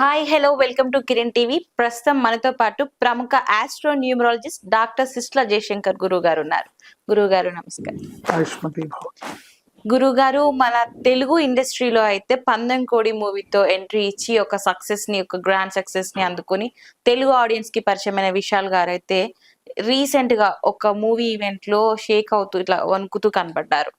Hi hello welcome to Kiran TV ప్రస్తుతం మనతో పాటు ప్రముఖ astro numerologist doctor Sistla Jayashankar గురువు గారు ఉన్నారు. గురువు గారు నమస్కారం గురువు గారు మన తెలుగు ఇండస్ట్రీలో అయితే పందెం కోడి మూవీతో ఎంట్రీ ఇచ్చి ఒక సక్సెస్ని ఒక గ్రాండ్ సక్సెస్ని అందుకుని తెలుగు ఆడియన్స్కి పరిచయమైన విశాల్ గారు అయితే రీసెంట్గా ఒక మూవీ ఈవెంట్లో షేక్ అవుతూ ఇట్లా వణుకుతూ కనబడ్డారు.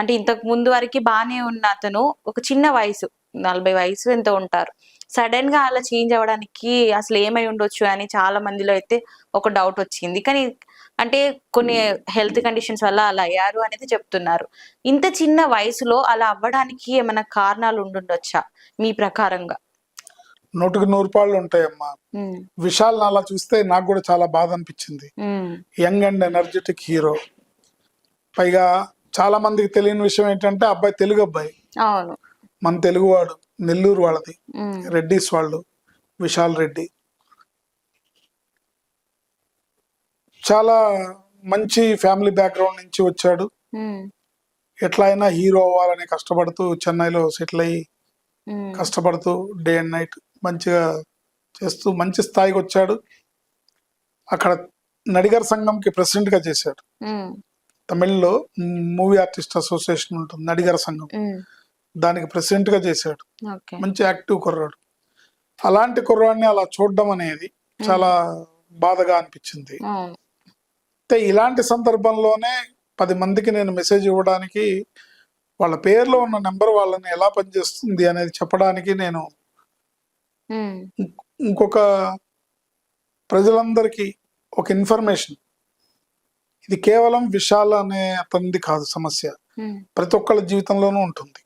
అంటే ఇంతకు ముందు వరకు బాగానే ఉన్న అతను ఒక చిన్న వయసు నలభై వయసు ఎంత ఉంటారు. సడన్గా అలా చేంజ్ అవ్వడానికి అసలు ఏమై ఉండొచ్చు అని చాలా మందిలో అయితే ఒక డౌట్ వచ్చింది. కానీ అంటే కొన్ని హెల్త్ కండిషన్స్ వల్ల అలా అయ్యారు అనేది చెప్తున్నారు. ఇంత చిన్న వయసులో అలా అవ్వడానికి ఏమైనా కారణాలు ఉండుండొచ్చా మీ ప్రకారంగా? నూటికి నూరు పాళ్ళు ఉంటాయమ్మా. ఉమ్, విశాల్ అలా చూస్తే నాకు కూడా చాలా బాధ అనిపించింది. యంగ్ అండ్ ఎనర్జెటిక్ హీరో పైగా చాలా మందికి తెలియని విషయం ఏంటంటే అబ్బాయి తెలుగు అబ్బాయి అవును. మన తెలుగువాడు నెల్లూరు వాళ్ళది రెడ్డిస్ వాళ్ళు విశాల్ రెడ్డి. చాలా మంచి ఫ్యామిలీ బ్యాక్గ్రౌండ్ నుంచి వచ్చాడు. ఎట్లా అయినా హీరో అవ్వాలని కష్టపడుతూ చెన్నైలో సెటిల్ అయ్యి కష్టపడుతూ డే అండ్ నైట్ మంచిగా చేస్తూ మంచి స్థాయికి వచ్చాడు. అక్కడ నడిగర్ సంఘంకి ప్రెసిడెంట్గా చేశాడు తమిళ్ళో మూవీ ఆర్టిస్ట్ అసోసియేషన్ ఉంటుంది నడిగర్ సంఘం. దానికి ప్రెసిడెంట్గా చేశాడు. మంచి యాక్టివ్ కుర్రాడు. అలాంటి కుర్రాడిని అలా చూడడం అనేది చాలా బాధగా అనిపించింది. అయితే ఇలాంటి సందర్భంలోనే పది మందికి నేను మెసేజ్ ఇవ్వడానికి వాళ్ళ పేర్లో ఉన్న నెంబర్ వాళ్ళని ఎలా పనిచేస్తుంది అనేది చెప్పడానికి నేను ఇంకొక ప్రజలందరికీ ఒక ఇన్ఫర్మేషన్ ఇది కేవలం విశాల్ అనే అతనిది కాదు సమస్య. ప్రతి ఒక్కళ్ళ జీవితంలోనూ ఉంటుంది.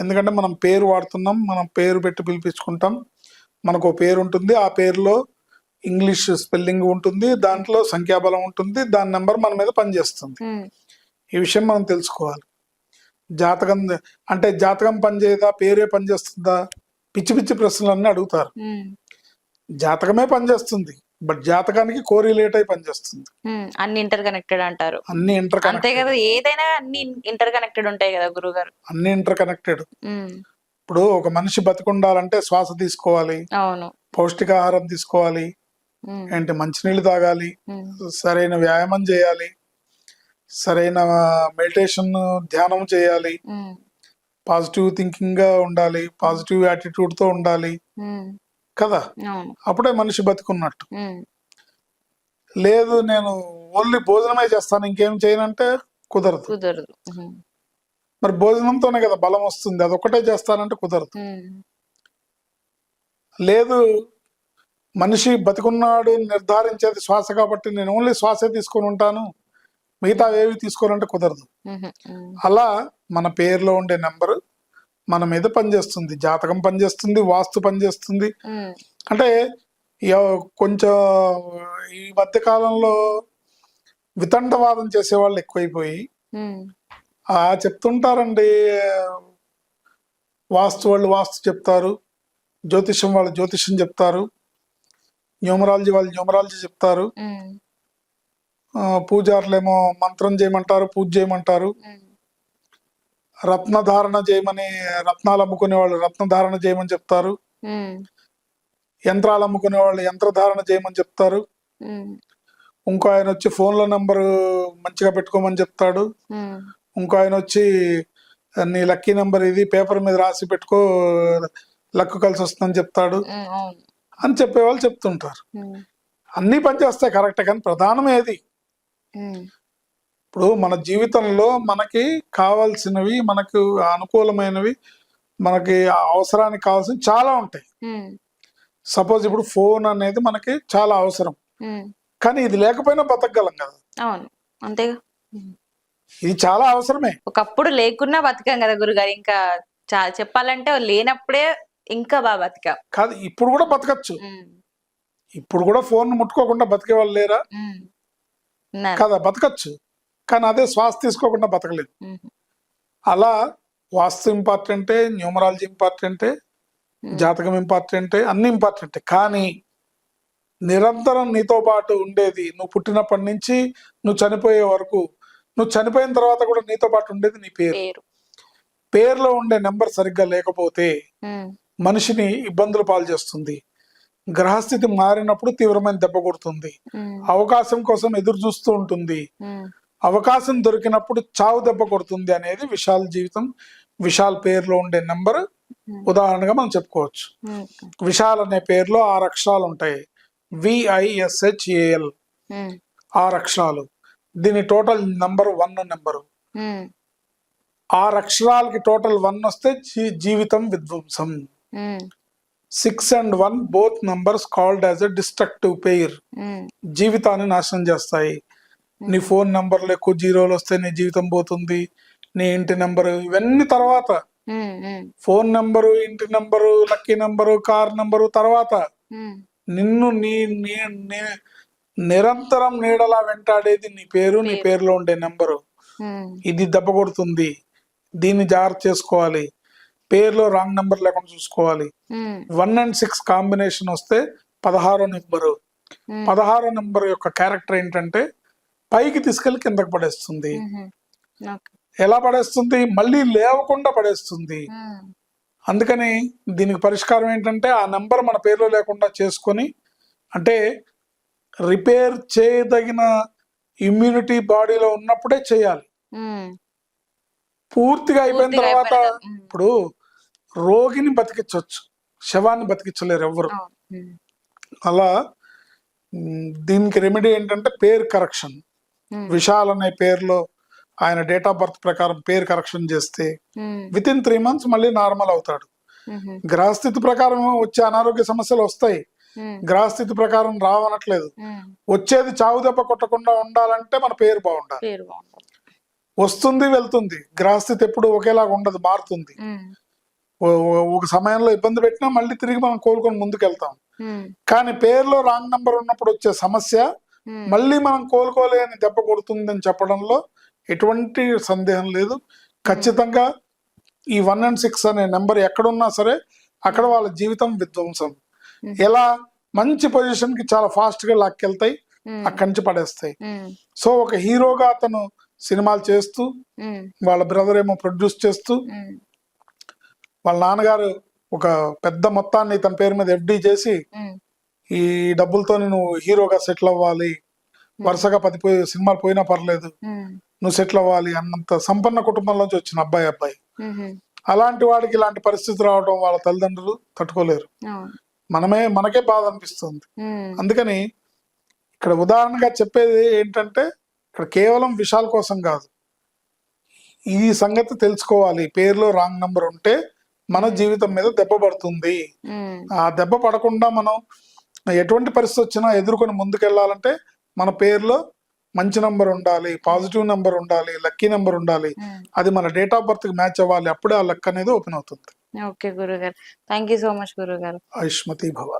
ఎందుకంటే మనం పేరు వాడుతున్నాం మనం పేరు పెట్టి పిలిపించుకుంటాం. మనకు పేరు ఉంటుంది ఆ పేరులో ఇంగ్లీష్ స్పెల్లింగ్ ఉంటుంది దాంట్లో సంఖ్యాబలం ఉంటుంది దాని నెంబర్ మన మీద పనిచేస్తుంది. ఈ విషయం మనం తెలుసుకోవాలి. జాతకం అంటే జాతకం పనిచేయదా పేరే పనిచేస్తుందా? పిచ్చి పిచ్చి ప్రశ్నలన్నీ అడుగుతారు. జాతకమే పనిచేస్తుంది. బట్ జాతకానికి కోరిలేట్ అయి పనిచేస్తుంది. అన్ని ఇంటర్ కనెక్టెడ్ అంటారు. అన్ని ఇంటర్ అంతే కదా ఏదైనా అన్ని ఇంటర్ కనెక్టెడ్ ఉంటాయి కదా గురువు గారు అన్ని ఇంటర్ కనెక్టెడ్ ఇప్పుడు ఒక మనిషి బతికుండాలంటే శ్వాస తీసుకోవాలి అవును. పౌష్టికాహారం తీసుకోవాలి ఏంటి మంచినీళ్ళు తాగాలి సరైన వ్యాయామం చేయాలి సరైన మెడిటేషన్ ధ్యానం చేయాలి పాజిటివ్ థింకింగ్గా ఉండాలి పాజిటివ్ యాటిట్యూడ్తో ఉండాలి కదా? అప్పుడే మనిషి బతికున్నట్టు. లేదు నేను ఓన్లీ భోజనమే చేస్తాను ఇంకేం చేయనంటే కుదరదు. కుదరదు. మరి భోజనంతోనే కదా బలం వస్తుంది అదొక్కటే చేస్తానంటే కుదరదు. లేదు మనిషి బతికున్నాడు నిర్ధారించేది శ్వాస కాబట్టి నేను ఓన్లీ శ్వాసే తీసుకొని ఉంటాను మిగతా ఏవి తీసుకోనంటే కుదరదు. అలా మన పేరులో ఉండే నెంబర్ మన మీద పనిచేస్తుంది జాతకం పనిచేస్తుంది వాస్తు పనిచేస్తుంది. అంటే కొంచెం ఈ మధ్య కాలంలో వితండవాదం చేసేవాళ్ళు ఎక్కువైపోయి ఆ చెప్తుంటారండి వాస్తు వాళ్ళు వాస్తు చెప్తారు జ్యోతిషం వాళ్ళు జ్యోతిషం చెప్తారు న్యూమరాలజీ వాళ్ళు న్యూమరాలజీ చెప్తారు. పూజారులేమో మంత్రం చేయమంటారు పూజ చేయమంటారు. రత్నధారణ చేయమని రత్నాలు అమ్ముకునే వాళ్ళు రత్నధారణ చేయమని చెప్తారు. యంత్రాలు అమ్ముకునే వాళ్ళు యంత్రధారణ చేయమని చెప్తారు. ఇంకో ఆయన వచ్చి ఫోన్ల నంబర్ మంచిగా పెట్టుకోమని చెప్తాడు. ఇంకో ఆయన వచ్చి నీ లక్కీ నెంబర్ ఇది పేపర్ మీద రాసి పెట్టుకో లక్ కలిసి వస్తుందని చెప్తాడు. అని చెప్పేవాళ్ళు చెప్తుంటారు. అన్నీ పనిచేస్తాయి కరెక్టే కానీ ప్రధానం ఏది ఇప్పుడు మన జీవితంలో మనకి కావాల్సినవి మనకు అనుకూలమైనవి మనకి అవసరానికి కావాల్సినవి చాలా ఉంటాయి. సపోజ్ ఇప్పుడు ఫోన్ అనేది మనకి చాలా అవసరం. కానీ ఇది లేకపోయినా బతకగలం కదా. అవును. అంతేగా. ఇది చాలా అవసరమే. ఒకప్పుడు లేకున్నా బతికాం కదా గురుగారు. ఇంకా చెప్పాలంటే లేనప్పుడే ఇంకా బాగా బతికాం. కాదు ఇప్పుడు కూడా బతకచ్చు. ఇప్పుడు కూడా ఫోన్ ముట్టుకోకుండా బతికే వాళ్ళు లేరా. కదా బతకచ్చు. కానీ అదే శ్వాస తీసుకోకుండా బతకలేదు. అలా వాస్తు ఇంపార్టెంటే న్యూమరాలజీ ఇంపార్టెంటే జాతకం ఇంపార్టెంటే అన్ని ఇంపార్టెంటే. కానీ నిరంతరం నీతో పాటు ఉండేది నువ్వు పుట్టినప్పటి నుంచి నువ్వు చనిపోయే వరకు నువ్వు చనిపోయిన తర్వాత కూడా నీతో పాటు ఉండేది నీ పేరు. పేరు. పేరులో ఉండే నెంబర్ సరిగ్గా లేకపోతే మనిషిని ఇబ్బందులు పాలు చేస్తుంది. గ్రహస్థితి మారినప్పుడు తీవ్రమైన దెబ్బ కొడుతుంది. అవకాశం కోసం ఎదురు చూస్తూ ఉంటుంది. అవకాశం దొరికినప్పుడు చావు దెబ్బ కొడుతుంది అనేది విశాల్ జీవితం. విశాల్ పేరులో ఉండే నెంబర్. ఉదాహరణగా మనం చెప్పుకోవచ్చు. ఉమ్, విశాల్ అనే పేరులో ఆరు అక్షరాలు ఉంటాయి. విఐఎస్హెచ్ఏఎల్ ఉమ్, ఆరు అక్షరాలు. దీని టోటల్ నంబర్ వన్ నెంబరు. ఆరు అక్షరాలకి టోటల్ వన్ వస్తే జీవితం విధ్వంసం. Six and one both numbers called as a destructive pair um, జీవితాన్ని నాశనం చేస్తాయి. నీ ఫోన్ నంబర్లు ఎక్కువ జీరోలు వస్తే నీ జీవితం పోతుంది నీ ఇంటి నెంబరు ఇవన్నీ తర్వాత. ఫోన్ నెంబరు ఇంటి number lucky number car number తర్వాత. నిన్ను నీ నిరంతరం నీడలా వెంటాడేది నీ పేరు నీ పేరులో ఉండే నెంబరు. ఇది దెబ్బ కొడుతుంది. దీన్ని జాగ్రత్త చేసుకోవాలి. పేరులో రాంగ్ నెంబర్ లేకుండా చూసుకోవాలి. వన్ అండ్ సిక్స్ కాంబినేషన్ వస్తే పదహారో నెంబరు. పదహారో నెంబర్ యొక్క క్యారెక్టర్ ఏంటంటే పైకి తీసుకెళ్ళి కిందకి పడేస్తుంది. ఎలా పడేస్తుంది? మళ్ళీ లేవకుండా పడేస్తుంది. అందుకని దీనికి పరిష్కారం ఏంటంటే ఆ నెంబర్ మన పేరులో లేకుండా చేసుకొని అంటే రిపేర్ చేయదగిన ఇమ్యూనిటీ బాడీలో ఉన్నప్పుడే చేయాలి. పూర్తిగా అయిపోయిన తర్వాత. ఇప్పుడు రోగిని బతికించవచ్చు శవాన్ని బతికించలేరు. ఉమ్, అలా దీనికి రెమెడీ ఏంటంటే పేరు కరెక్షన్ విశాల్ అనే పేరులో ఆయన డేట్ ఆఫ్ బర్త్ ప్రకారం పేరు కరెక్షన్ చేస్తే విత్ ఇన్ త్రీ మంత్స్ మళ్ళీ నార్మల్ అవుతాడు. ఉమ్, గ్రహస్థితి ప్రకారం వచ్చే అనారోగ్య సమస్యలు వస్తాయి. ఉమ్, గ్రహస్థితి ప్రకారం రావనట్లేదు. వచ్చేది చావు దెబ్బ కొట్టకుండా ఉండాలంటే మన పేరు బాగుండాలి. వస్తుంది వెళ్తుంది. గ్రహస్థితి ఎప్పుడు ఒకేలాగా ఉండదు మారుతుంది. ఒక సమయంలో ఇబ్బంది పెట్టినా మళ్ళీ తిరిగి మనం కోలుకొని ముందుకు వెళ్తాం కానీ పేరులో రాంగ్ నంబర్ ఉన్నప్పుడు వచ్చే సమస్య మళ్ళీ మనం కోలుకోలేని దెబ్బ కొడుతుందని చెప్పడంలో ఎటువంటి సందేహం లేదు. ఖచ్చితంగా ఈ వన్ అండ్ సిక్స్ అనే నెంబర్ ఎక్కడున్నా సరే అక్కడ వాళ్ళ జీవితం విధ్వంసం. ఎలా? మంచి పొజిషన్కి చాలా ఫాస్ట్గా లాక్కెళ్తాయి అక్కడి నుంచి పడేస్తాయి. సో ఒక హీరోగా అతను సినిమాలు చేస్తూ వాళ్ళ బ్రదర్ ఏమో ప్రొడ్యూస్ చేస్తూ వాళ్ళ నాన్నగారు ఒక పెద్ద మొత్తాన్ని తన పేరు మీద ఎఫ్డి చేసి ఈ డబ్బులతో నువ్వు హీరోగా సెటిల్ అవ్వాలి. వరుసగా పది పోయి సినిమాలు పోయినా పర్లేదు. నువ్వు సెటిల్ అవ్వాలి అన్నంత సంపన్న కుటుంబంలోంచి వచ్చిన అబ్బాయి అబ్బాయి. అలాంటి వాడికి ఇలాంటి పరిస్థితి రావడం వాళ్ళ తల్లిదండ్రులు తట్టుకోలేరు. మనమే మనకే బాధ అనిపిస్తుంది. అందుకని ఇక్కడ ఉదాహరణగా చెప్పేది ఏంటంటే ఇక్కడ కేవలం విశాల్ కోసం కాదు. ఈ సంగతి తెలుసుకోవాలి. పేరులో రాంగ్ నంబర్ ఉంటే మన జీవితం మీద దెబ్బ పడుతుంది. ఆ దెబ్బ పడకుండా మనం ఎటువంటి పరిస్థితి వచ్చినా ఎదుర్కొని ముందుకెళ్ళాలంటే మన పేరులో మంచి నంబర్ ఉండాలి పాజిటివ్ నెంబర్ ఉండాలి లక్కీ నెంబర్ ఉండాలి. అది మన డేట్ ఆఫ్ బర్త్కి మ్యాచ్ అవ్వాలి. అప్పుడే ఆ లక్ అనేది ఓపెన్ అవుతుంది. ఓకే గురుగారు. థ్యాంక్ యూ సో మచ్ గురుగారు. ఆయుష్మతి భవ.